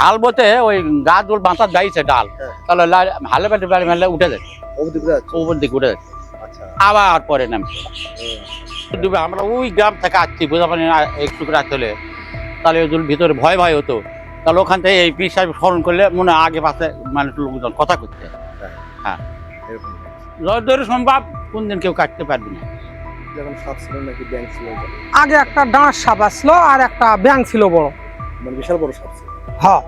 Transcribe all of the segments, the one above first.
হাল বলতে ওই গাছ দোল বাঁচার গাইছে ডাল। হ্যাঁ। তাহলে হালে বেটে বাড়ি মেলে উঠে যায়। উপর দিকে উঠে যায়। আচ্ছা। আবার পরে নামছে ডুবে আমরা ওই গ্রাম থেকে আসছি বোঝা পানি না একটু রাত হলে। তাহলে ওই ভিতরে ভয় ভয় হতো। তাহলে ওখান থেকে এই পীর সাহেব স্মরণ করলে মনে হয় আগে পাশে মানে লোকজন কথা করতে। এরকম যতদূর সম্ভব কোন দিন কেউ কাটতে পারবে না? আগে একটা ডাঁশ সাপ আসলো আর একটা ব্যাং ছিল বড়। মানে বিশাল বড় সাপ ছিল। হ্যাঁ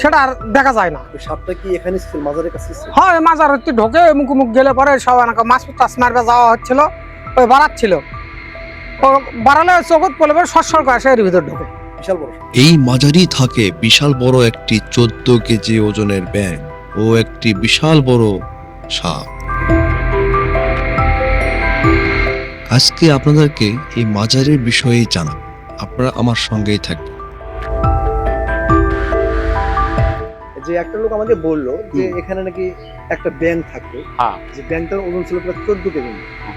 সেটা আর দেখা যায় না। সাপটা কি এখানে ছিল মাজারের কাছে ছিল? হয় মাজার হচ্ছে ঢোকে মুখ মুখ গেলে পরে সব এনাকে মাছ টাছ মারবে যাওয়া হচ্ছিল ওই বাড়াচ্ছিল। ও বাড়ালে চোখত পড়লে পরে সরসর করে আসে এর ভিতর ঢোকে। বিশাল বড় এই মাঝারি থাকে বিশাল বড় একটি চোদ্দ কেজি ওজনের ব্যাঙ ও একটি বিশাল বড় সাপ। আজকে আপনাদেরকে এই মাজারের বিষয়ে জানাব। আপনারা আমার সঙ্গেই থাকবেন। যে একটা লোক আমাকে বলল যে এখানে নাকি একটা ব্যাংক থাকতো হ্যাঁ। যে ব্যাংকটার ওজন ছিল প্রায় চোদ্দ কেজি। হ্যাঁ।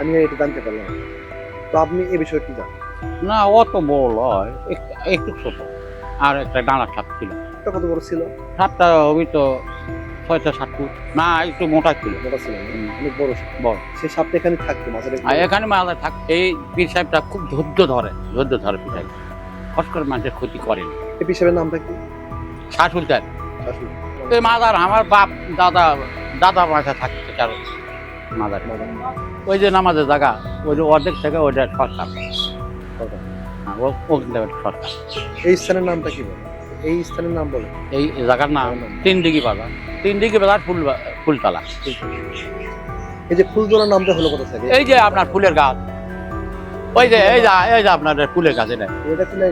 আমি এটা জানতে পারলাম। তো আপনি এ বিষয়ে কি জানেন? না অত বড় নয় একটু- একটু ছোট। আর একটা ডানা সাপ ছিল। কত বড় ছিল? সাপটা ওই তো ছয়টা সাত ফুট। না একটু মোটা ছিল। মোটা ছিল অনেক বড় বড়। সেই সাপটা এখানে থাকতো মাজারে এখানে মালা থাক এই পীর সাহেবটা খুব ধৈর্য ধরে ধৈর্য ধরে পীর সাহেব ফস করে মানুষের ক্ষতি করেন। এই হিসাবে নামটা কি? শাশুল তার শাশুড়ি। এই মাদার আমার বাপ দাদা দাদা মাথা থাকতে কারও মাদার। ওই যে নামাজের জায়গা ওই যে অর্ধেক থেকে ওইটা সরকার। হ্যাঁ, সরকার। এই স্থানের নামটা কি বলে এই স্থানের নাম বলে এই জায়গার নাম তিন দিঘি বাজার। তিন দিঘি বাজার ফুল ফুলতলা। এই যে ফুলতোলা নামটা হলো কথা থাকে? এই যে আপনার ফুলের গাছ। ওই যে এই যে এই যে আপনার গাছ এটা।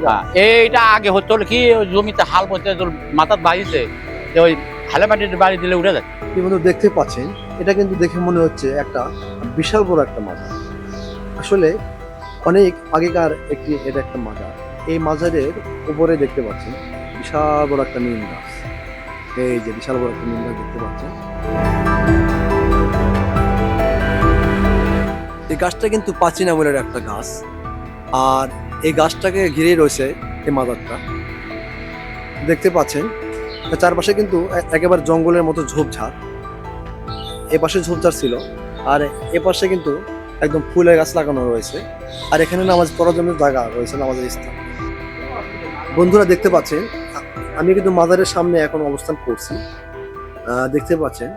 হ্যাঁ, এইটা আগে হতো কি ওই জমিতে হাল মাথার বাড়িতে ওই হালে মাটির বাড়ি দিলে উঠে যায়। কি বন্ধু দেখতে পাচ্ছেন? এটা কিন্তু দেখে মনে হচ্ছে একটা বিশাল বড় একটা মাজার। আসলে অনেক আগেকার একটি এটা একটা মাজার। এই মাজারের উপরে দেখতে পাচ্ছেন বিশাল বড় একটা নিম গাছ। এই যে বিশাল বড় একটা নিম গাছ দেখতে পাচ্ছেন। এই গাছটা কিন্তু প্রাচীন আমলের একটা গাছ। আর এই গাছটাকে ঘিরে রয়েছে এই মাদারটা। দেখতে পাচ্ছেন চারপাশে কিন্তু একেবারে জঙ্গলের মতো ঝোপঝাড়। এ পাশে ঝোপঝাড় ছিল, আর এ পাশে কিন্তু একদম ফুলের গাছ লাগানো রয়েছে। আর এখানে নামাজ পড়ার জন্য জায়গা রয়েছে, নামাজের স্থান। বন্ধুরা, দেখতে পাচ্ছেন আমি কিন্তু মাদারের সামনে এখন অবস্থান করছি। দেখতে পাচ্ছেন,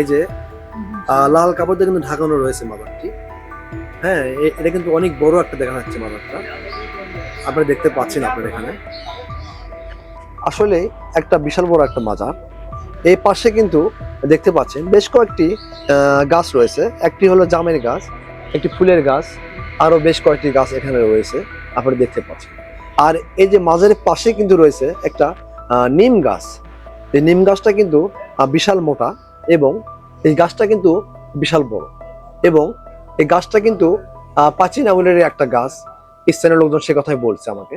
এই যে লাল কাপড় দিয়ে কিন্তু ঢাকানো রয়েছে মাদারটি। হ্যাঁ এটা কিন্তু অনেক বড় একটা দেখা যাচ্ছে মাদারটা। আপনারা দেখতে পাচ্ছেন আপনার এখানে। আসলে একটা বিশাল বড় একটা মাজার। এই পাশে কিন্তু দেখতে পাচ্ছেন বেশ কয়েকটি গাছ রয়েছে। একটি হলো জামের গাছ, একটি ফুলের গাছ আরও বেশ কয়েকটি গাছ এখানে রয়েছে। আপনারা দেখতে পাচ্ছেন। আর এই যে মাজারের পাশে কিন্তু রয়েছে একটা নিম গাছ। এই নিম গাছটা কিন্তু বিশাল মোটা এবং এই গাছটা কিন্তু বিশাল বড়। এবং এই গাছটা কিন্তু প্রাচীন আমলের একটা গাছ। স্থানীয় লোকজন সে কথাই বলছে আমাকে।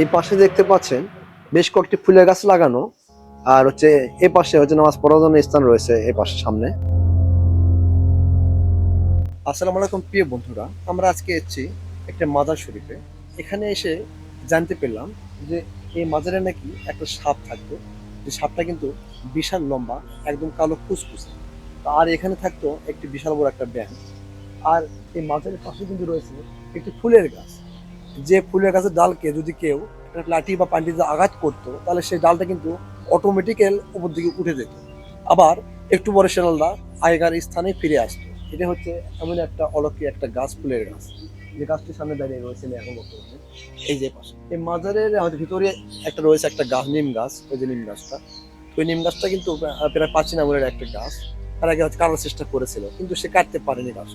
এই পাশে দেখতে পাচ্ছেন, বেশ কয়েকটি ফুলের গাছ লাগানো। আর হচ্ছে এ পাশে হচ্ছে নামাজ পড়ার জন্য স্থান রয়েছে এই পাশে সামনে। আসসালামু আলাইকুম প্রিয় বন্ধুরা, আমরা আজকে এসেছি একটা মাজার শরীফে। এখানে এসে জানতে পেলাম যে এই মাজারে নাকি একটা সাপ থাকতো যে সাপটা কিন্তু বিশাল লম্বা, একদম কালো ফুসফুসে আর এখানে থাকতো একটি বিশাল বড় একটা ব্যাঙ। আর এই মাজারের পাশে কিন্তু রয়েছে একটি ফুলের গাছ। যে ফুলের গাছের ডালকে যদি কেউ একটা লাঠি বা পান্ডি দিয়ে আঘাত করতো, তাহলে সেই ডালটা কিন্তু অটোমেটিক্যাল উপর দিকে উঠে যেত। আবার একটু পরে সে আগেকার স্থানে ফিরে আসতো। এটা হচ্ছে এমন একটা অলৌকিক একটা গাছ, ফুলের গাছ। যে গাছটির সামনে দাঁড়িয়ে রয়েছে এখন বর্তমানে। এই যে পাশে। এই মাজারের হয়তো ভিতরে একটা রয়েছে একটা গাছ নিম গাছ ওই যে নিম গাছটা। ওই নিম গাছটা কিন্তু প্রায় প্রাচীন আমলের একটা গাছ। তার আগে হচ্ছে কাটার চেষ্টা করেছিল কিন্তু সে কাটতে পারেনি গাছ।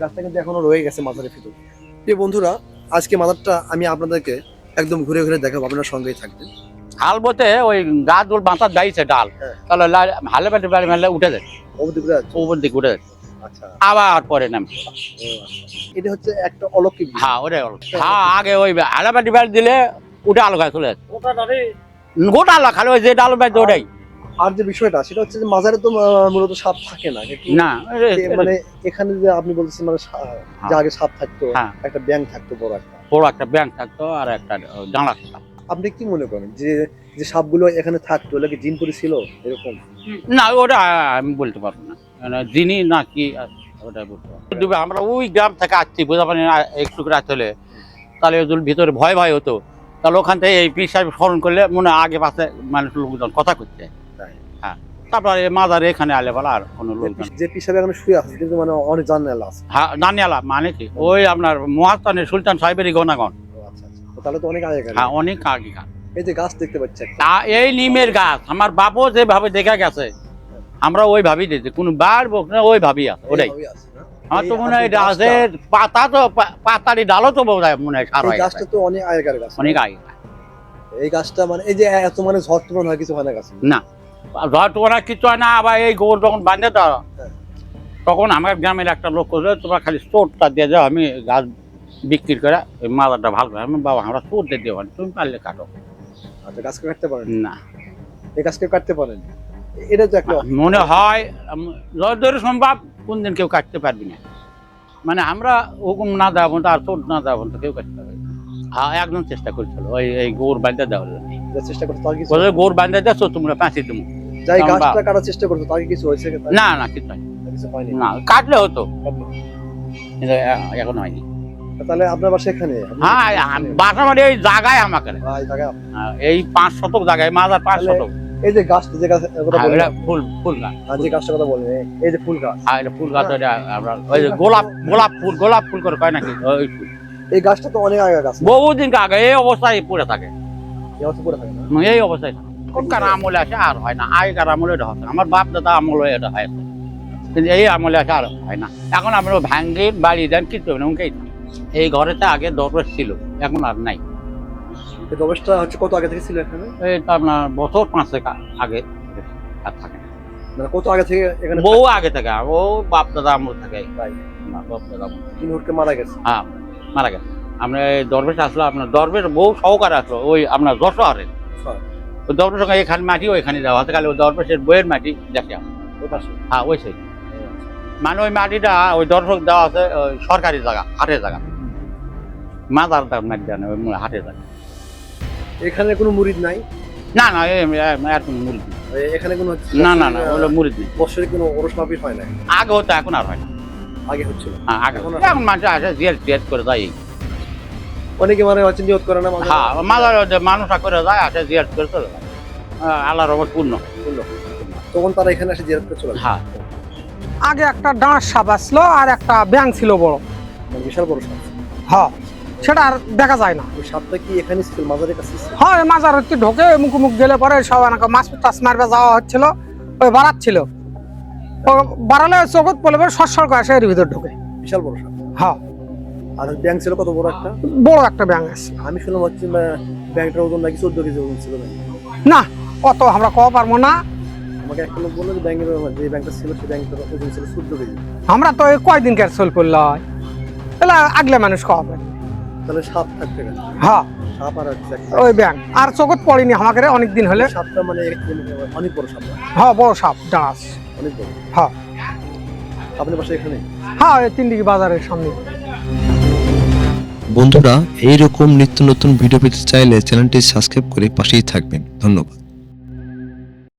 গাছটা কিন্তু এখনও রয়ে গেছে মাজারের ভিতরে। প্রিয় বন্ধুরা আজকে মাজারটা আমি আপনাদেরকে একদম ঘুরে ঘুরে দেখাবো আপনার সঙ্গেই থাকবেন। হাল বলতে ওই গাছ বাঁচার গাইছে ডাল। হ্যাঁ। তাহলে হালে মেলে উঠে যায়। উপর দিকে উঠে যায় আবার পরে নামছে এটা হচ্ছে একটা অলৌকিক হ্যাঁ ওটাই হলো হ্যাঁ আগে ওই বাড়ি দিলে উঠে আলো গাছ চলে যাচ্ছে গোটা আলো খালি ওই যে ডাল বাড়ি ওটাই। আর যে বিষয়টা সেটা হচ্ছে যে মাজারে তো মূলত সাপ থাকে না না মানে এখানে যে আপনি বলছেন মানে যে আগে সাপ থাকতো হ্যাঁ। একটা ব্যাং থাকতো বড় একটা। বড় একটা ব্যাংক থাকতো আর একটা থাকতো আপনি কি মনে করেন যে যে সাপগুলো এখানে থাকতো ওগুলো কি জিন পরি ছিল এরকম? না ওটা আমি বলতে পারব না। যিনি না কি ওটা বলতে পারব না। তবে আমরা ওই গ্রাম থেকে আসছি বোঝা পারি না একটু রাত হলে। তাহলে ভিতরে ভয় ভয় হতো। তাহলে ওখান থেকে এই পীর সাহেব স্মরণ করলে মনে হয় আগে পাশে মানুষ লোকজন কথা করছে। হ্যাঁ। তারপরে মাজারে এখানে আলে বলা আর কোনো লোকজন যে এখানে শুয়ে আছে কিন্তু মানে অনেক আছে। হ্যাঁ জানিয়ালা মানে কি? ওই আপনার সুলতান সাহেবেরই গণাগণ। আচ্ছা আচ্ছা। তাহলে তো অনেক আগে হ্যাঁ অনেক আগে এই যে গাছ দেখতে পাচ্ছি তা এই নিমের গাছ আমার বাবু যেভাবে দেখা গেছে আমরা ওই ভাবি দিয়েছি কোনো বার বোক না ওইভাবেই আছে ওটাই। আমার তো মনে হয় গাছের পাতা তো পাতারি ডালও তো বোধ মনে হয় সার হয়ে গাছটা তো অনেক আগেকার গাছ অনেক আগে। এই গাছটা মানে এই যে এত মানে ঝড় হয় কিছু হয় না গাছ? না। তোমার কিছু হয় না আবার এই গোবর যখন বাঁধে তো হ্যাঁ। তখন আমার গ্রামের একটা লোক করছে তোমরা খালি চোরটা দিয়ে যাও আমি গাছ বিক্রি করে ওই মাদারটা ভালো করে আমি বাবা আমরা চোর দিয়ে দেবো তুমি পারলে কাটো। আচ্ছা গাছকে কাটতে পারেন? না। এই গাছকে কাটতে পারেন? এটা তো একটা মনে হয় যতদূর সম্ভব কোন দিন কেউ কাটতে পারবি না। মানে আমরা হুকুম না দেওয়া পর্যন্ত আর চোট না দেওয়া পর্যন্ত কেউ কাটতে পারবে। হ্যাঁ একদম চেষ্টা করছিল ওই এই গোর বাঁধতে দেওয়ার জন্য। চেষ্টা করতে বলে গোর বাঁধতে দেছো তোমরা পাঁচি দেবো। যাই গাছটা কাটার চেষ্টা করতো তার কিছু হয়েছে না না কিছু হয়নি। না কাটলে হতো। এখন হয়নি। তাহলে আপনার বাসা এখানে? হ্যাঁ? বাসা মানে এই জায়গায় আমাকে। এই পাঁচ শতক জায়গায় মাজার পাঁচ শতক। এই যে গাছটা যে গাছ কথা হ্যাঁ, বললেন ফুল ফুল গাছ। আর যে গাছটার কথা বললেন এই- যে ফুল গাছ। হ্যাঁ এটা ফুল গাছ এটা আমরা ওই যে গোলাপ গোলাপ ফুল গোলাপ ফুল করে কয় নাকি? ওই ফুল। এই গাছটা তো অনেক আগে গাছ। বহুদিন আগে এই অবস্থায় পড়ে থাকে। এই অবস্থা পড়ে থাকে এই অবস্থায়। কোনকার আমলে আসে আর হয় না। আগেকার আমলে এটা না। আমার বাপ দাদা আমলে এটা হয় কিন্তু এই আমলে আসে আর হয় না। এখন আমরা ভাঙ্গি বাড়ি দেন কিছু না এই ঘরেতে আগে দরবেশ ছিল। এখন আর নাই। এই প্রবেশটা হচ্ছে কত আগে থেকে ছিল এখানে? তো আপনার বছর পাঁচেক আগে আর থাকে। না। মানে কত আগে থেকে এখানে বহু আগে থেকে ও বাপ দাদা আমল থাকে। বাপ দাদা আমল। তিন মারা গেছে? হ্যাঁ মারা গেছে। আমরা এই দরবেশ আসলো আপনার দরবেশ বহু সহকারে আসলো ওই আপনার যশোহরের হ্যাঁ। ওই দরবেশ সঙ্গে এখানে মাটি ওইখানে দেওয়া হতে গেলে ওই দরবেশের বইয়ের মাটি দেখে আমরা। হ্যাঁ ওই সেই মানে ওই মাটিটা ওই দর্শক দেওয়া আছে ওই সরকারি জায়গা হাটের জায়গা। মাদার দাম মাটি দেওয়া নেই, ওই হাটের জায়গা। এখানে কোনো মুরিদ নাই? না না এর কোনো মুরিদ নেই। এখানে কোনো না না না ওগুলো মুরিদ নেই। বছরে কোনো ওরস মাপির হয় না আগে হতো এখন আর হয় না। আগে হচ্ছিল হ্যাঁ আগে এখন হতো। এখন মানুষ আসে জিয়ার জিয়ার করে যায়। এই। অনেকে মানে হচ্ছে নিয়ত করে না মাঝে হ্যাঁ মাদার মানুষ করে যায় আসে জিয়ার করে চলে যায়। হ্যাঁ, আল্লাহর রহমত পূর্ণ। বলল। তখন তারা এখানে এসে জিয়ারত করে চলে হ্যাঁ। আগে একটা ডাঁশ সাপ আসলো আর একটা ব্যাং ছিল বড়। মানে বিশাল বড় সাপ। হ্যাঁ। সেটা আর দেখা যায় না। ওই সাপটা কি এখানে ছিল? মাজারের কাছে ছিল? মাজার হচ্ছে ঢোকে মুখ মুখ গেলে পরে সব এনাকে মাছ টাছ মারবে যাওয়া হচ্ছিল ওই বাড়াচ্ছিল। বাড়ালে চোখত পড়লে পরে সরসর করে আসে এর ভিতর ঢোকে। বিশাল বড় সাপ। হ্যাঁ। আর ব্যাংক ছিল কত বড় একটা? বড় একটা আছে। আমি শুনলাম হচ্ছে ব্যাংকটার ওজন নাকি চোদ্দ কেজি ওজন ছিল না অত আমরা কওয়া পারব না। আমাকে একটা লোক বলল যে ব্যাংকের যে ব্যাংকটা ছিল সেই ব্যাংকটার ওজন ছিল চোদ্দ কেজি। আমরা তো কয়দিন কার সোল করলে তাহলে আগলে মানুষ পারে। তাহলে সাপ থাকতে গেছে। হ্যাঁ। সাপ আর ওই ব্যাং। আর চোখত পড়েনি আমাকে অনেক দিন হলে। সাপটা মানে অনেক বড় সাপ? হ্যাঁ বড় সাপ ডাঁশ অনেক বড়। হ্যাঁ। আপনার পাশে এখানে? হ্যাঁ ওই তিন দিকে বাজারের সামনে। বন্ধুরা এইরকম নিত্য নতুন ভিডিও পেতে চাইলে চ্যানেলটি সাবস্ক্রাইব করে পাশেই থাকবেন। ধন্যবাদ।